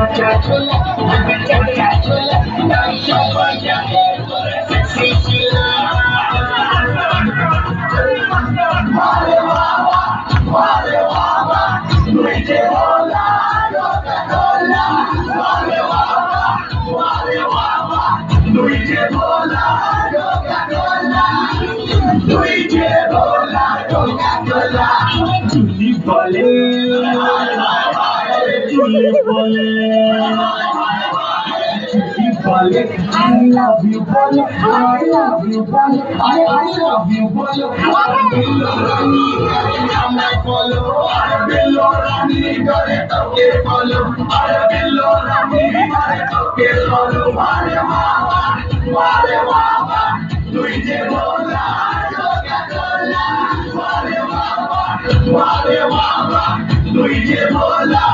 যে বলা বলা বলা রোগা ডোলা তুই বলে তুই বলে তুই বলে বলে I love you বলে বলে আমায় বলো আরে বিল্লো রানী করে তোকে বলো আরে বিল্লো রানী করে তোকে বলো তুই যে ভোলা